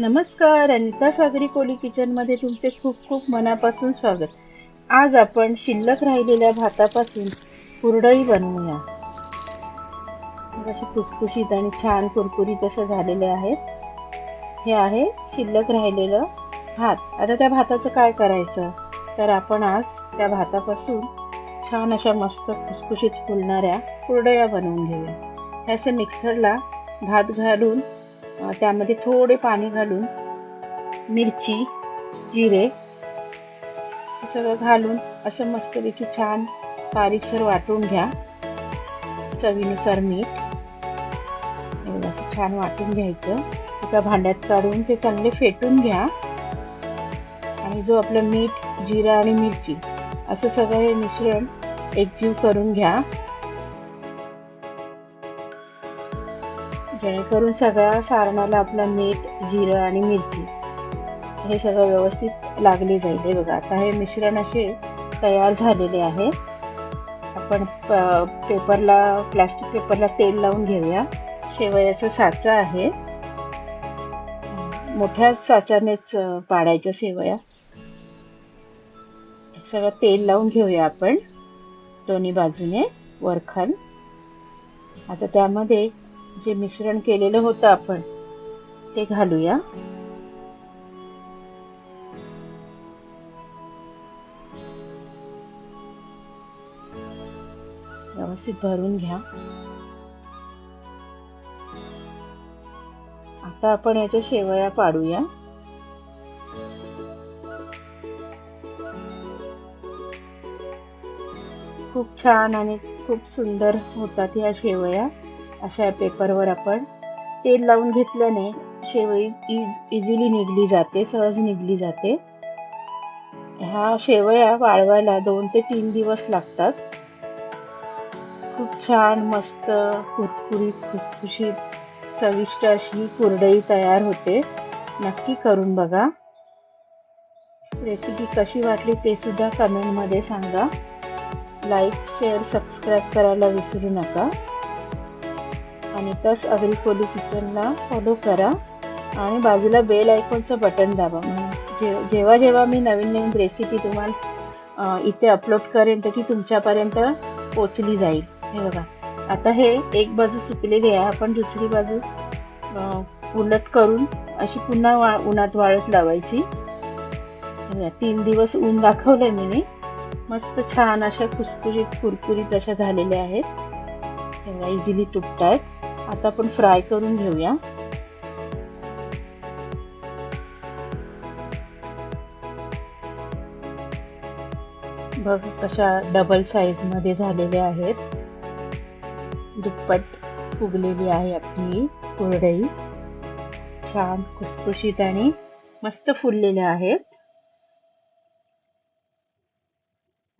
नमस्कार अनिता सागरी कोली किचनमध्ये तुमचे खूप खूप मनापासून स्वागत. आज आपण शिल्लक राहिलेल्या भातापासून कुरडई बनवूया. अशी खुसखुशीत आणि छान कुरकुरीत अशा झालेल्या आहेत. हे आहे शिल्लक राहिलेलं भात. आता त्या भाताचं काय करायचं? तर आपण आज त्या भातापासून छान अशा मस्त खुसखुशीत फुलणाऱ्या कुरडया बनवून घेऊया. हे असं मिक्सरला भात घालून त्यामध्ये थोडे पाणी घालून मिरची जिरे हे सगळं घालून असं मस्तपैकी छान बारीकसर वाटून घ्या. चवीनुसार मीठ. असं छान वाटून घ्यायचं. एका भांड्यात काढून ते चांगले फेटून घ्या. आणि जो आपलं मीठ जिरा आणि मिरची असं सगळं हे मिश्रण एकजीव करून घ्या. जेणेकरून सगळ्या सारणाला आपलं मीठ जिरं आणि मिरची हे सगळं व्यवस्थित लागले जाईल. हे बघा आता हे मिश्रण असे तयार झालेले आहे. आपण प- पेपरला प्लास्टिक पेपरला तेल लावून घेऊया. शेवयाचं साचा आहे. मोठ्या साच्यानेच पाडायच्या शेवया. सगळं तेल लावून घेऊया आपण. दोन्ही बाजूने वरखाल. आता त्यामध्ये जे मिश्रण केलेलं होतं आपण ते घालूया. व्यवस्थित भरून घ्या. आता आपण याच्या शेवया पाडूया. खूप छान आणि खूप सुंदर होतात या शेवया. अशा पेपरवर आपण तेल लावून घेतल्याने शेवई इज इझिली निघली जाते सहज निघली जाते. ह्या शेवया वाळवायला दोन ते तीन दिवस लागतात. खूप छान मस्त कुरकुरीत खुसखुशीत चविष्ट अशी कुरडई तयार होते. नक्की करून बघा. रेसिपी कशी वाटली ते सुद्धा कमेंटमध्ये सांगा. लाईक शेअर सबस्क्राईब करायला विसरू नका. आणि तस अग्री कोली किचनला फॉलो करा. आणि बाजूला बेल आयकॉनचं बटन दाबा. जे जेव्हा जेव्हा मी नवीन नवीन रेसिपी तुम्हाला इथे अपलोड करेन तर ती तुमच्यापर्यंत पोचली जाईल. हे बघा. आता हे एक बाजू सुकलेली आहे. आपण दुसरी बाजू उलट करून अशी पुन्हा वा उन्हात वाळत लावायची. तीन दिवस ऊन दाखवलंय मी मस्त छान अशा खुसखुशीत कुरकुरीत अशा झालेल्या आहेत. इझिली तुटतायत. आता आपण फ्राय करून घेऊया. बघ कशा डबल साईजमध्ये झालेल्या आहेत. दुप्पट फुगलेली आहे आपली कुरडई. छान खुसखुशीत आणि मस्त फुललेल्या आहेत.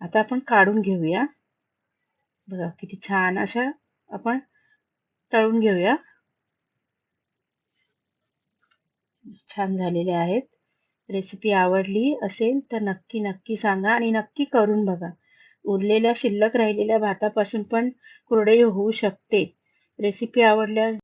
आता आपण काढून घेऊया. बघा किती छान अशा आपण तळून घेऊया. छान झालेले आहेत. रेसिपी आवडली असेल तर नक्की नक्की सांगा आणि नक्की करून बघा. उरलेल्या शिल्लक राहिलेल्या भातापासून पण कुरडई होऊ शकते. रेसिपी आवडल्यास